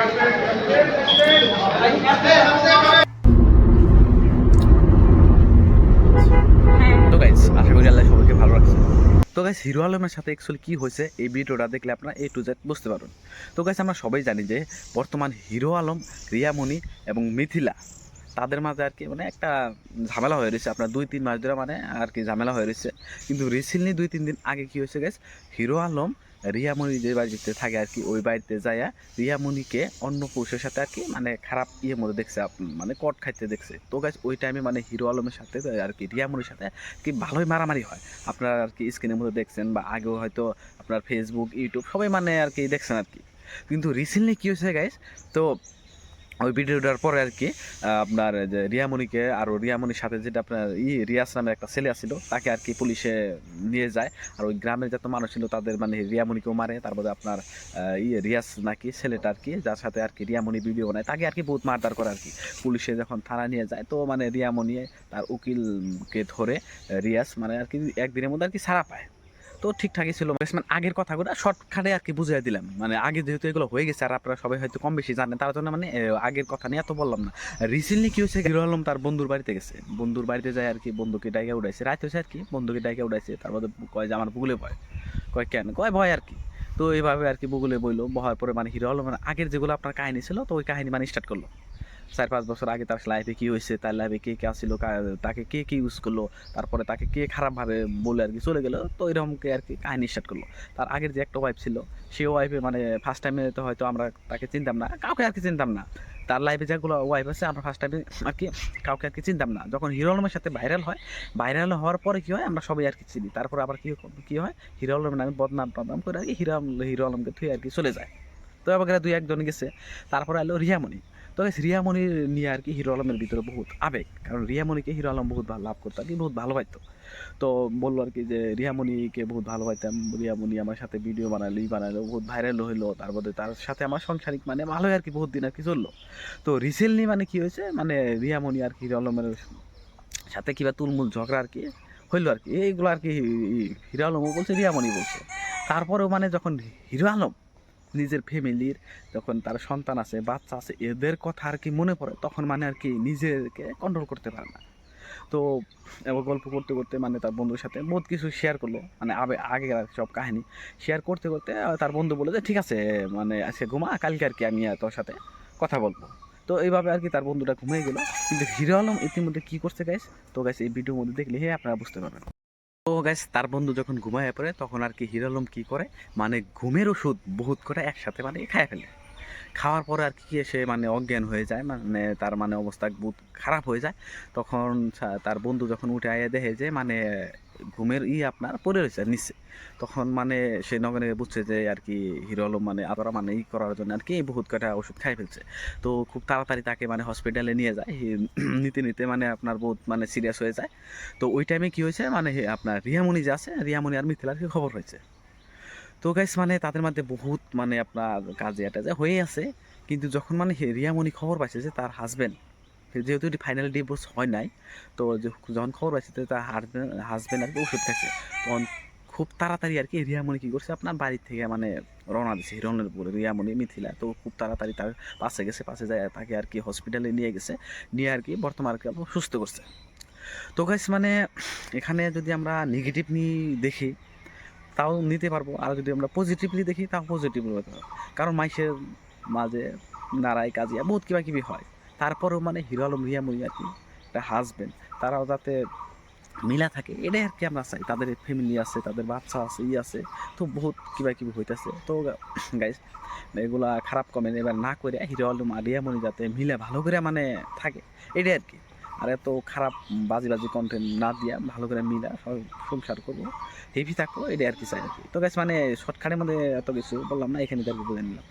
তো সবাইকে ভালো তো হিরো আলমের সাথে অ্যাকচুয়ালি কি হয়েছে এই ভিডিওটা দেখলে আপনারা এ টু জেড বুঝতে পারবেন। তো গাইস আমরা সবাই জানি যে বর্তমান হিরো আলম রিয়ামণি এবং মিথিলা, তাদের মাঝে আর কি মানে একটা ঝামেলা হয়ে রয়েছে। আপনার দুই তিন মাস ধরে মানে আর কি ঝামেলা হয়ে রয়েছে। কিন্তু রিসেন্টলি দুই তিন দিন আগে কি হয়েছে গাইস হিরো আলম রিয়ামণি যে বাড়িতে থাকে আর কি, ওই বাড়িতে যাইয়া রিয়ামণিকে অন্য পুরুষের সাথে আর কি মানে খারাপ ইয়ের মধ্যে দেখছে মানে কট খাইতে দেখছে। তো গাছ ওই টাইমে মানে হিরো আলমের সাথে আর কি, রিয়ামণির সাথে কি ভালোই মারামারি হয়। আপনারা আর কি স্ক্রিনের মধ্যে দেখছেন বা আগেও হয়তো আপনার ফেসবুক ইউটিউব সবাই মানে আর কি দেখছেন আর কি। কিন্তু রিসেন্টলি কী হয়েছে গাইস তো ওই ভিডিওটার পরে আর কি আপনার যে রিয়ামণিকে আর রিয়ামণির সাথে যেটা আপনার ই রিয়াস নামের একটা ছেলে আসছিল তাকে আর কি পুলিশে নিয়ে যায়। আর ওই গ্রামের যত মানুষ ছিল তাদের মানে রিয়ামণিকেও মারে তারপরে আপনার ইয়ে রিয়াস নাকি ছেলেটা আর কি যার সাথে আর কি রিয়ামণি ভিডিও বানায়, তাকে আর কি বহুত মারধর করে আর কি পুলিশে যখন থানা নিয়ে যায়, তো মানে রিয়ামণি তার উকিলকে ধরে রিয়াস মানে আর কি একদিনের মধ্যে আর কি ছাড়া পায়। তো ঠিকঠাকই ছিল। মানে আগের কথাগুলো শর্টকাটে আর কি বুঝিয়ে দিলাম। মানে আগে যেহেতু এগুলো হয়ে গেছে আর আপনারা সবাই হয়তো কম বেশি জানেন, তার জন্য মানে আগের কথা নিয়ে এত বললাম না। রিসেন্টলি কি হয়েছে হিরো আলম তার বন্ধুর বাড়িতে গেছে। বন্ধুর বাড়িতে যায় আর কি বন্ধুকে ডাইকে উঠাইছে রাত হয়েছে আর কি বন্ধুকে ডাইকে উঠাইছে তারপরে কয় যে, আমার বুগুলে ভয়। কয়, কেন? কয়, ভয় আর কি। তো এইভাবে আর কি বুগুলে বইলো। বহার পরে মানে হিরো আলম মানে আগের যেগুলো আপনার কাহিনী ছিল, তো ওই কাহিনী মানে স্টার্ট করল। চার পাঁচ বছর আগে তার লাইফে কী হয়েছে, তার লাইফে কে কে আসছিল তাকে কে কী ইউজ করল, তারপরে তাকে কে খারাপভাবে বলে আর কি চলে গেলো, তো এরকমকে আর কি কাহিনী স্টার্ট করল। তার আগের যে একটা ওয়াইফ ছিল, সেই ওয়াইফে মানে ফার্স্ট টাইমে তো হয়তো আমরা তাকে চিনতাম না, কাউকে আর কি চিনতাম না। তার লাইফে যেগুলো ওয়াইফ আছে, আমরা ফার্স্ট টাইমে আর কি কাউকে আর কি চিনতাম না। যখন হিরো আলমের সাথে ভাইরাল হয় ভাইরাল হওয়ার পরে কী হয়, আমরা সবাই আর কি চিনি। তারপর আবার কি কি হয়, হিরো আলমের নামে বদনাম টদনাম করে আর কি হিরো হিরো আলমকে থুয়ে আর কি চলে যায়। তো আবার দুই একজন গেছে। তারপরে এলো রিয়ামণি। তো guys, রিয়ামণির নিয়ে আর কি হিরো আলমের ভিতরে বহুত আবেগ। কারণ রিয়ামণিকে হিরো আলম বহুত ভালো লাভ করতো আর কি বহুত ভালো পাইতো। তো বলল আর কি যে রিয়ামণিকে বহুত ভালো পাইতাম রিয়ামণি আমার সাথে ভিডিও বানালো বানালো বহুত ভাইরাল হইল তার তারপরে তার সাথে আমার সংসারিক মানে ভালোই আর কি বহুত দিন আর কি চলল। তো রিসেন্টলি মানে কি হয়েছে মানে রিয়ামণি আর কি হিরো আলমের সাথে কিবা তুলমুল ঝগড়া আর কি হইল আর কি। এইগুলো আর কি হিরো আলমও বলছে রিয়ামণি বলছে। তারপরেও মানে যখন হিরো আলম নিজের ফ্যামিলির যখন তার সন্তান আছে, বাচ্চা আছে, এদের কথা আর কি মনে পড়ে, তখন মানে আর কি নিজেকে কন্ট্রোল করতে পারে না। তো এবার গল্প করতে করতে মানে তার বন্ধুর সাথে বহুত কিছু শেয়ার করল মানে আবে আগে সব কাহিনী। শেয়ার করতে করতে তার বন্ধু বলে যে, ঠিক আছে মানে আজকে ঘুমা, কালকে আর কি আমি তোর সাথে কথা বলব। তো এইভাবে আর কি তার বন্ধুটা ঘুমিয়ে গেল। কিন্তু হিরো আলম ইতিমধ্যে কী করছে গাইস তো গাইস এই ভিডিওর মধ্যে দেখলে হে, আপনারা বুঝতে পারবেন। তো গাইস তার বন্ধু যখন ঘুমায় পড়ে, তখন আর কি হিরালম কি করে? মানে ঘুমের ওষুধ বহুত করে একসাথে মানে খায় ফেলে। খাওয়ার পরে আর কি সে মানে অজ্ঞান হয়ে যায় মানে তার মানে অবস্থা বহুত খারাপ হয়ে যায়। তখন তার বন্ধু যখন উঠে আয়ে দেখে যে মানে ঘুমের ই আপনার পড়ে রয়েছে নিচে। তখন মানে সে নগরে বুঝছে যে আর কি হিরো আলম মানে আদরা মানে ই করার জন্য আর কি বহুত কটা ওষুধ খাই ফেলছে। তো খুব তাড়াতাড়ি তাকে মানে হসপিটালে নিয়ে যায়। নিতে নিতে মানে আপনার বহুত মানে সিরিয়াস হয়ে যায়। তো ওই টাইমে কি হয়েছে মানে আপনার রিয়ামণি যে আছে, রিয়ামণি আর মিথিলার কি খবর হয়েছে? তো গাইস মানে তাদের মধ্যে বহুত মানে আপনার কাজে এটা যে হয়ে আছে। কিন্তু যখন মানে রিয়ামণি খবর পাইছে যে তার হাজবেন্ড যেহেতু এটি ফাইনাল ডিভোর্স হয় নাই, তো যখন খবর পাইছে তার হাজবেন্ড আর কি ওষুধ খাইছে, তখন খুব তাড়াতাড়ি আর কি রিয়ামণি কি করছে? আপনার বাড়ি থেকে মানে রওনা দিছে, হিরণের উপরে রিয়ামণি, মিথিলা। তো খুব তাড়াতাড়ি তার পাশে গেছে, পাশে যায় তাকে আর কি হসপিটালে নিয়ে গেছে, নিয়ে আর কি বর্তমান আর কি সুস্থ করছে। তো গাইস মানে এখানে যদি আমরা নেগেটিভ নিয়ে দেখি, তাও নিতে পারব। আর যদি আমরা পজিটিভলি দেখি, তাও পজিটিভ কারণ মাইসের মাঝে নারায়, কাজিয়া বহুত কিবা কিবি হয়। তারপরেও মানে হিরো আলম, রিয়া আর কি? একটা হাজবেন্ড তারাও যাতে মিলা থাকে, এটাই আর কি আমরা চাই। তাদের ফ্যামিলি আছে, তাদের বাচ্চা আছে, ই আছে, তো বহুত কিবা কিবি হইতেছে। তো গাইজ এগুলা খারাপ কমেন্ট এবার না করে হিরো আলম আর রিয়া মুড়ি যাতে মিলে ভালো করে মানে থাকে, এটাই আর কি। আর এত খারাপ বাজি বাজি কন্টেন্ট না দিয়া ভালো করে মিলা সংসার করব, হেভি থাকব, এটাই আর কি চাই আর কি। তো গাছ মানে শর্টকাটের মধ্যে এত কিছু বললাম না, এখানে তার বুঝে নিলাম।